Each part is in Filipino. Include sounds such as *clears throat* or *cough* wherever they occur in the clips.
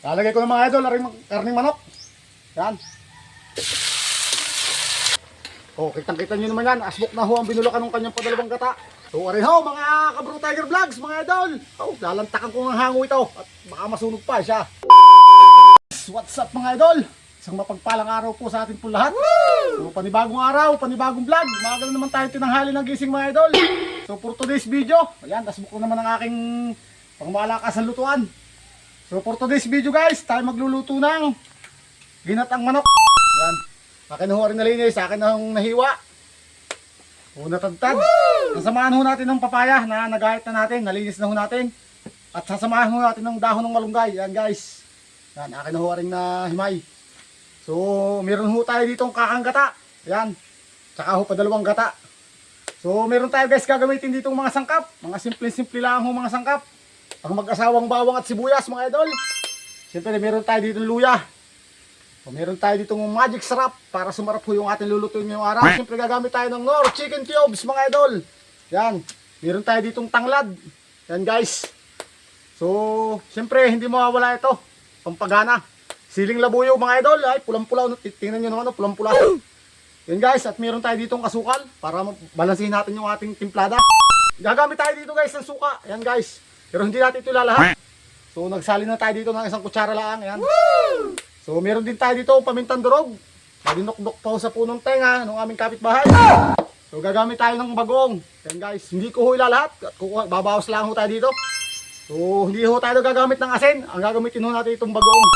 Lalagay ko ng mga idol, aring karning manok. Yan. Oh, kitang-kita nyo naman yan. Asbok na ho ang binulakan ng kanyang padalawang gata. So, arin ho, mga kabro tiger vlogs, mga idol. Oh, lalantakan ko ng hango ito. At baka masunog pa siya. What's up mga idol? Isang mapagpalang araw po sa atin po lahat. So, panibagong araw, panibagong vlog. Magal naman tayo tinanghali ng gising mga idol. So, for today's video, ayan, tasbok ko naman ang aking pangmalakas sa lutuan. So, for today's video guys, tayo magluluto ng ginatang manok. Ayan. Akin ho rin nalinis, akin na hong nahiwa. O natagtad. Sasamahan ho natin ng papaya na nagahit na natin, nalinis na ho natin. At sasamahan ho natin ng dahon ng malunggay. Yan guys. Yan, akin ho rin na himay. So, meron ho tayo ditong kakang gata. Yan. Tsaka ho pa dalawang gata. So, meron tayo guys gagamitin ditong mga sangkap. Mga simple-simple lang ho mga sangkap. Ang mag-asawang bawang at sibuyas mga idol. Siyempre, meron tayo ditong luya. O, meron tayo ditong magic sarap para sumarap ho yung ating lulutuin ngayong araw. Siyempre, gagamit tayo ng Nor Chicken Cubes mga idol. Yan. Meron tayo ditong tanglad. Yan guys. So, siyempre, hindi mawawala ito. Pampagana. Siling labuyo mga idol. Ay, pulang-pula. Tingnan nyo naman, no? pulang-pula. Yan guys, at meron tayo ditong kasukal para balansin natin yung ating timplada. Gagamit tayo dito guys ng suka. Yan guys. Pero hindi natin ito lalahat. So, nagsali na tayo dito ng isang kutsara lang. Yan. So, meron din tayo dito pamintang durog. Nadinokdok pa sa punong tenga ng aming kapitbahay. So, gagamit tayo ng bagong. Yan guys, hindi ko ho ilalahat. At kukuha- Babawas lang ho tayo dito. So, hindi ho tayo gagamit ng asin. Ang gagamitin ho natin itong bagoong.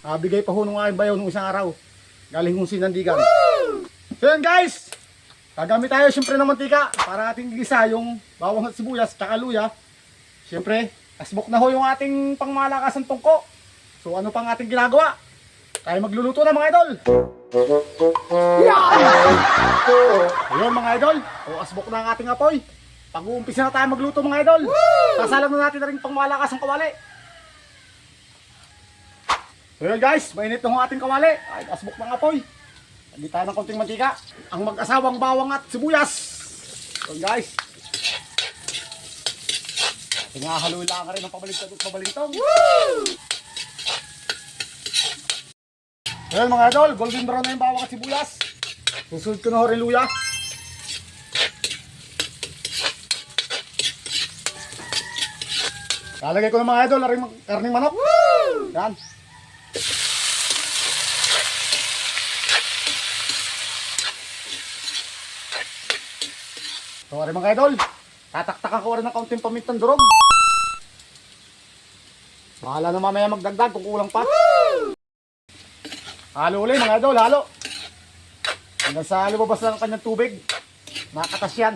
Ah, bigay pa ho nung aking bayaw nung isang araw. Galing hong sinandigan. So yan guys. Gagamit tayo syempre ng mantika para ating gisa yung bawang at sibuyas tsaka luya. Syempre, asbok na ho yung ating pangmalakas ng tungko. So ano pang ating ginagawa? Tayo magluluto na mga idol. Ayun mga idol. O asbok na ang ating apoy. Pag-uumpisa na tayo magluto mga idol. Sasalang na natin na rin pangmalakas ang kawali. So yun guys, mainit na ho ating kawali. Ay, asbok ng apoy. Lagi tayo ng konting mantika. Ang mag-asawang bawang at sibuyas. So guys. Tinahalo lang ka rin ng pabalintad at pabalintong. Well mga idol, golden brown na yung bawang at sibuyas. Susunod ko na ho luya. Lalagay ko ng mga idol, aring karning manok. Yan. So, aring mga idol, tataktakan ko rin ng kaunting pamintang durog. Bahala na mamaya magdagdag kung kulang pa. Halo ulit mga idol, halo. Hanggang sa lumabas lang ang kanyang tubig. Nakatas yan.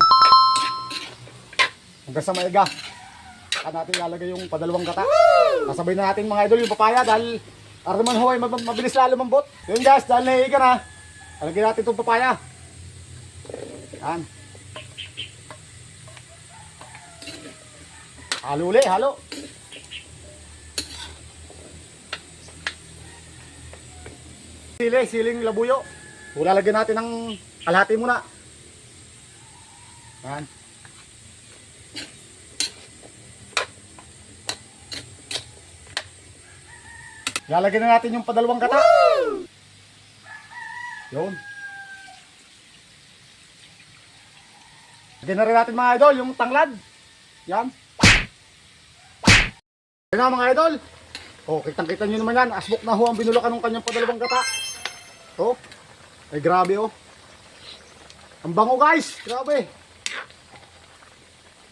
Hanggang sa maiga. Saka natin lalagay yung padalawang gata. Kasabay na natin mga idol yung papaya dahil Arman ho ay mab- mabilis lalo mambot. Yun guys, dahil naiiga na. Alagyan natin itong papaya. Yan. Halo ulit, halo. Sili, siling labuyo. Lalagyan natin ng kalahati muna. Yan. Lalagyan na natin yung padalawang kata. Yun. Lagyan na rin natin mga idol, yung tanglad. Yan. Yan na mga idol. Oh, kitang-kita nyo naman yan. Asbok na ho ang binulakan ng kanyang padalawang kata. Oh. Ay grabe oh. Ang bango guys. Grabe.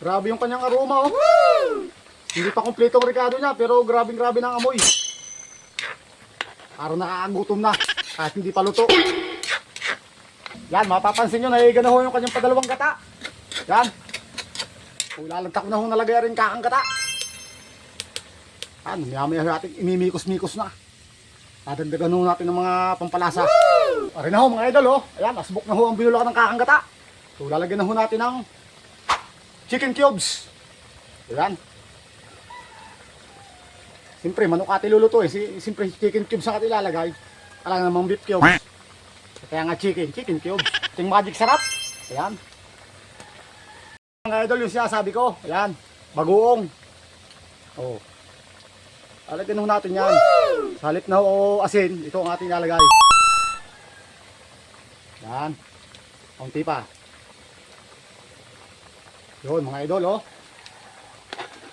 Grabe yung kanyang aroma oh. Hindi pa kompleto ang rekado niya pero grabing grabe ng amoy. Parang nakakagutom na kahit hindi pa luto. Yan, mapapansin nyo, naiga na ho yung kanyang padalawang gata. Yan. Kung lalagtak na ho nalagay rin kakang gata. Yan, maya-maya natin imimikos-mikos na. Dadagdagan ho natin ng mga pampalasa. Arin na ho mga idol, oh. Ayan, asbok na ho ang binulakan ng kakang gata. So, lalagyan na ho natin ng chicken cubes. Ayan. Siyempre, manok ate luluto eh. Si, siyempre, chicken cubes ang ate ilalagay. Alam namang beef cubes. Kaya nga chicken, chicken cubes. Ting magic sarap. Ayan. Mga idol, yung sinasabi ko. Ayan. Bagoong. Oh. Alagyan ho natin yan. Sa halip na o asin, ito ang ating ilalagay. Yan. Kaunti pa. Yun, mga idol, oh.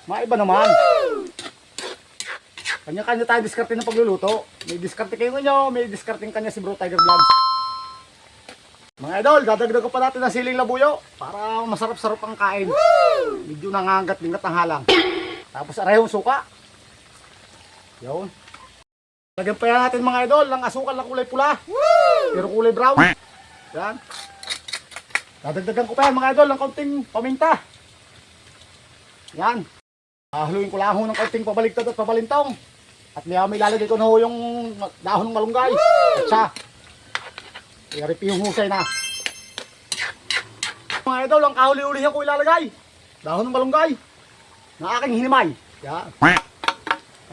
Maiba naman. Kanya-kanya tayo diskarte ng pagluluto. May diskarte kayo nyo, may diskarte kanya si Bro Tiger Vlogs. Mga idol, dadagdag ko pa natin ng siling labuyo para masarap-sarap ang kain. Medyo nangangat lingat ang halang. Tapos arayong suka. Yun. Lagyan pa yan natin mga idol ng asukal na kulay pula. Pero kulay brown. Yan. Dadagdagan ko pa yan mga idol ng kaunting paminta. Yan. Hahaluin ko lang ng kaunting pabaligtad at pabalintong. At may may lalagay ko na ho yung dahon ng malunggay. At siya. I-repeat yung husay na. Mga idol, ang kahuli-ulihan ko ilalagay. Dahon ng malunggay. Na aking hinimay. Yan.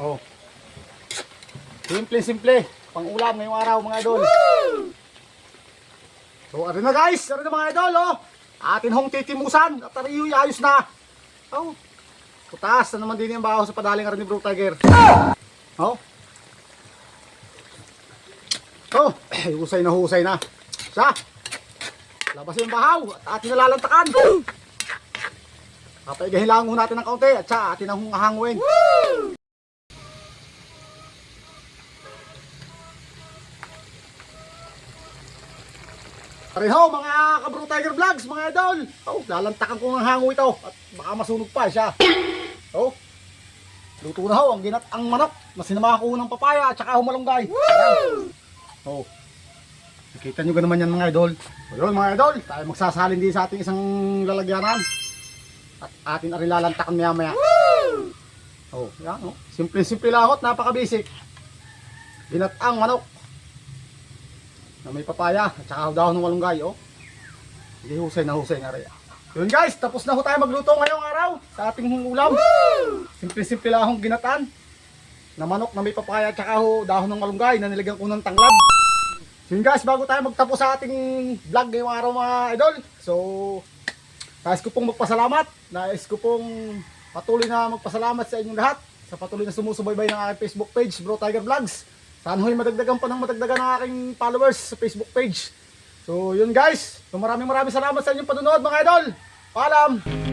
Oh. Simple-simple. Pang-ulam ngayong araw mga idol. So, ano na guys? Ano na mga idol, oh? Atin hong titimusan. At ariyo ayos na. Oh. Putas na naman din yung baho sa padaling arin ni Bro Tiger. Oh. Oh, *clears throat* husay na husay na. Sa. Labas yung bahaw at atin nalalantakan. Papaigahilangan ho natin ng kaunti at sa atin ang hanguin. Pareho mga kabro Tiger Vlogs, mga idol. Oh, lalantakan ko ng hango ito at baka masunog pa siya. Oh. Luto na ho ang ginat ang manok na sinamahan ko ng papaya at saka humalunggay. Ayan. Oh. Nakita nyo naman yan mga idol. O yun mga idol, tayo magsasalin din sa ating isang lalagyanan. At atin na rin lalantakan maya maya. Oh, yan oh. Simple-simple lahot, napaka-basic. Ginat ang manok na may papaya at saka dahon ng malunggay oh. Hindi husay na husay nga rin. Yun guys, tapos na ho tayo magluto ngayong araw sa ating ulam. Simple-simple lang akong ginatan. Na manok na may papaya at saka ho dahon ng malunggay na nilagyan ko ng tanglad. So yun guys, bago tayo magtapos sa ating vlog ngayong araw mga idol. So, nais ko pong magpasalamat. Nais ko pong patuloy na magpasalamat sa inyong lahat. Sa patuloy na sumusubaybay ng aking Facebook page, Bro Tiger Vlogs. Sana ho'y madagdagan pa ng madagdagan ng aking followers sa Facebook page. So yun guys, so maraming maraming salamat sa inyong panonood mga idol. Paalam!